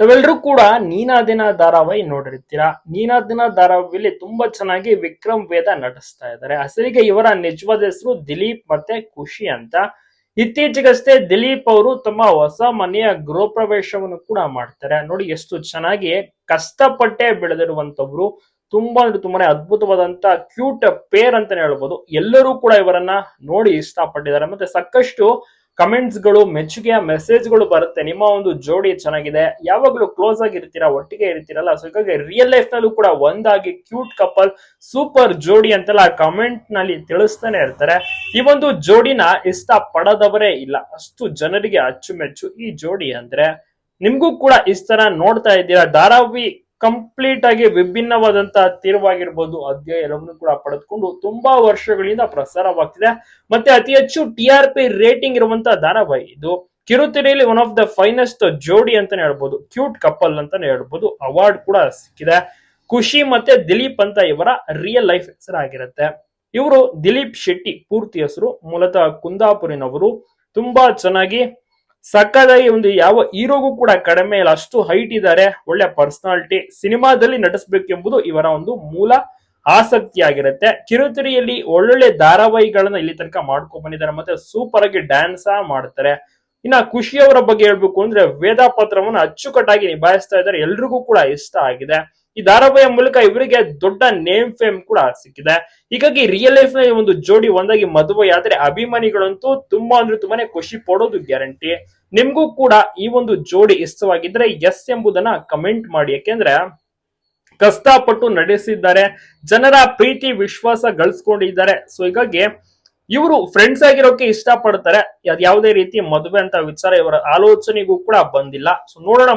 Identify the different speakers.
Speaker 1: ತಾವೆಲ್ಲರೂ ಕೂಡ ನೀನಾ ದಿನ ಧಾರಾವಾಹಿ ನೋಡಿರ್ತೀರಾ? ನೀನಾ ದಿನ ಧಾರಾವಾಹಿಯಲ್ಲಿ ತುಂಬಾ ಚೆನ್ನಾಗಿ ವಿಕ್ರಮ್ ವೇದ ನಟಿಸ್ತಾ ಇದ್ದಾರೆ. ಅಸಲಿಗೆ ಇವರ ನಿಜವಾದ ಹೆಸರು ದಿಲೀಪ್ ಮತ್ತೆ ಖುಷಿ ಅಂತ. ಇತ್ತೀಚೆಗಷ್ಟೇ ದಿಲೀಪ್ ಅವರು ತಮ್ಮ ಹೊಸ ಮನೆಯ ಗೃಹ ಪ್ರವೇಶವನ್ನು ಕೂಡ ಮಾಡ್ತಾರೆ. ನೋಡಿ ಎಷ್ಟು ಚೆನ್ನಾಗಿ ಕಷ್ಟಪಟ್ಟೆ ಬೆಳೆದಿರುವಂತವ್ರು ತುಂಬಾ ತುಂಬಾನೇ ಅದ್ಭುತವಾದಂತ ಕ್ಯೂಟ್ ಪೇರ್ ಅಂತಾನೆ ಹೇಳ್ಬೋದು. ಎಲ್ಲರೂ ಕೂಡ ಇವರನ್ನ ನೋಡಿ ಇಷ್ಟಪಟ್ಟಿದ್ದಾರೆ. ಮತ್ತೆ ಸಾಕಷ್ಟು ಕಮೆಂಟ್ಸ್ಗಳು ಮೆಚ್ಚುಗೆಯ ಮೆಸೇಜ್ಗಳು ಬರುತ್ತೆ. ನಿಮ್ಮ ಒಂದು ಜೋಡಿ ಚೆನ್ನಾಗಿದೆ. ಯಾವಾಗಲೂ ಕ್ಲೋಸ್ ಆಗಿ ಇರ್ತೀರಾ ಒಟ್ಟಿಗೆ ಇರ್ತೀರಲ್ಲ ಸೊ ಹೀಗಾಗಿ ರಿಯಲ್ ಲೈಫ್ ನಲ್ಲೂ ಕೂಡ ಒಂದಾಗಿ ಕ್ಯೂಟ್ ಕಪಲ್, ಸೂಪರ್ ಜೋಡಿ ಅಂತೆಲ್ಲ ಕಮೆಂಟ್ನಲ್ಲಿ ತಿಳಿಸ್ತಾನೆ ಇರ್ತಾರೆ. ಈ ಒಂದು ಜೋಡಿನ ಇಷ್ಟ ಪಡದವರೇ ಇಲ್ಲ. ಅಷ್ಟು ಜನರಿಗೆ ಅಚ್ಚುಮೆಚ್ಚು ಈ ಜೋಡಿ ಅಂದ್ರೆ ನಿಮ್ಗೂ ಕೂಡ ಇಷ್ಟನ ನೋಡ್ತಾ ಇದ್ದೀರಾ. ಧಾರಾವಾಹಿ ಕಂಪ್ಲೀಟ್ ಆಗಿ ವಿಭಿನ್ನವಾದಂತಹ ತೀರ್ವಾಗಿರ್ಬೋದು ಅಧ್ಯಯನವನ್ನು ಕೂಡ ಪಡೆದುಕೊಂಡು ತುಂಬಾ ವರ್ಷಗಳಿಂದ ಪ್ರಸಾರವಾಗ್ತಿದೆ. ಮತ್ತೆ ಅತಿ ಹೆಚ್ಚು ಟಿ ಆರ್ ಪಿ ರೇಟಿಂಗ್ ಇರುವಂತಹ ಧಾರಾವಾಹಿ ಇದು. ಕಿರುತೆರೆಯಲ್ಲಿ ಒನ್ ಆಫ್ ದ ಫೈನೆಸ್ಟ್ ಜೋಡಿ ಅಂತಾನೆ ಹೇಳ್ಬೋದು. ಕ್ಯೂಟ್ ಕಪಲ್ ಅಂತಾನೆ ಹೇಳ್ಬೋದು. ಅವಾರ್ಡ್ ಕೂಡ ಸಿಕ್ಕಿದೆ. ಖುಷಿ ಮತ್ತೆ ದಿಲೀಪ್ ಅಂತ ಇವರ ರಿಯಲ್ ಲೈಫ್ ಹೆಸರಾಗಿರುತ್ತೆ. ಇವರು ದಿಲೀಪ್ ಶೆಟ್ಟಿ ಪೂರ್ತಿ ಹೆಸರು. ಮೂಲತಃ ಕುಂದಾಪುರಿನವರು. ತುಂಬಾ ಚೆನ್ನಾಗಿ ಸಕ್ಕದಾಗಿ ಒಂದು ಯಾವ ಹೀರೋಗೂ ಕೂಡ ಕಡಿಮೆ ಇಲ್ಲ. ಅಷ್ಟು ಹೈಟ್ ಇದ್ದಾರೆ. ಒಳ್ಳೆ ಪರ್ಸನಾಲಿಟಿ ಸಿನಿಮಾದಲ್ಲಿ ನಟಿಸಬೇಕೆಂಬುದು ಇವರ ಒಂದು ಮೂಲ ಆಸಕ್ತಿ ಆಗಿರುತ್ತೆ ಕಿರುತೆರೆಯಲ್ಲಿ ಒಳ್ಳೊಳ್ಳೆ ಧಾರಾವಾಹಿಗಳನ್ನ ಇಲ್ಲಿ ತನಕ ಮಾಡ್ಕೊಂಡ್ ಬಂದಿದ್ದಾರೆ. ಮತ್ತೆ ಸೂಪರ್ ಆಗಿ ಡ್ಯಾನ್ಸ್ ಮಾಡ್ತಾರೆ. ಇನ್ನ ಖುಷಿಯವರ ಬಗ್ಗೆ ಹೇಳ್ಬೇಕು ಅಂದ್ರೆ ವೇದ ಪಾತ್ರವನ್ನು ಅಚ್ಚುಕಟ್ಟಾಗಿ ನಿಭಾಯಿಸ್ತಾ ಇದ್ದಾರೆ. ಎಲ್ರಿಗೂ ಕೂಡ ಇಷ್ಟ ಆಗಿದೆ. ಈ ಧಾರಾವಾಹಿಯ ಮೂಲಕ ಇವರಿಗೆ ದೊಡ್ಡ ನೇಮ್ ಫೇಮ್ ಕೂಡ ಸಿಕ್ಕಿದೆ. ಹೀಗಾಗಿ ರಿಯಲ್ ಲೈಫ್ನಲ್ಲಿ ಒಂದು ಜೋಡಿ ಒಂದಾಗಿ ಮದುವೆ ಆದ್ರೆ ಅಭಿಮಾನಿಗಳಂತೂ ತುಂಬಾ ಅಂದ್ರೆ ತುಂಬಾನೇ ಖುಷಿ ಪಡೋದು ಗ್ಯಾರಂಟಿ ನಿಮ್ಗೂ ಕೂಡ ಈ ಒಂದು ಜೋಡಿ ಇಷ್ಟವಾಗಿದ್ರೆ ಎಸ್ ಎಂಬುದನ್ನ ಕಮೆಂಟ್ ಮಾಡಿ. ಯಾಕೆಂದ್ರೆ ಕಷ್ಟಪಟ್ಟು ನಡೆಸಿದ್ದಾರೆ, ಜನರ ಪ್ರೀತಿ, ವಿಶ್ವಾಸ ಗಳಿಸ್ಕೊಂಡಿದ್ದಾರೆ. ಸೊ ಹೀಗಾಗಿ ಇವರು ಫ್ರೆಂಡ್ಸ್ ಆಗಿರೋಕೆ ಇಷ್ಟ ಪಡ್ತಾರೆ ಅದ್ ಯಾವುದೇ ರೀತಿ ಮದುವೆ ಅಂತ ವಿಚಾರ ಇವರ ಆಲೋಚನೆಗೂ ಕೂಡ ಬಂದಿಲ್ಲ. ಸೊ ನೋಡೋಣ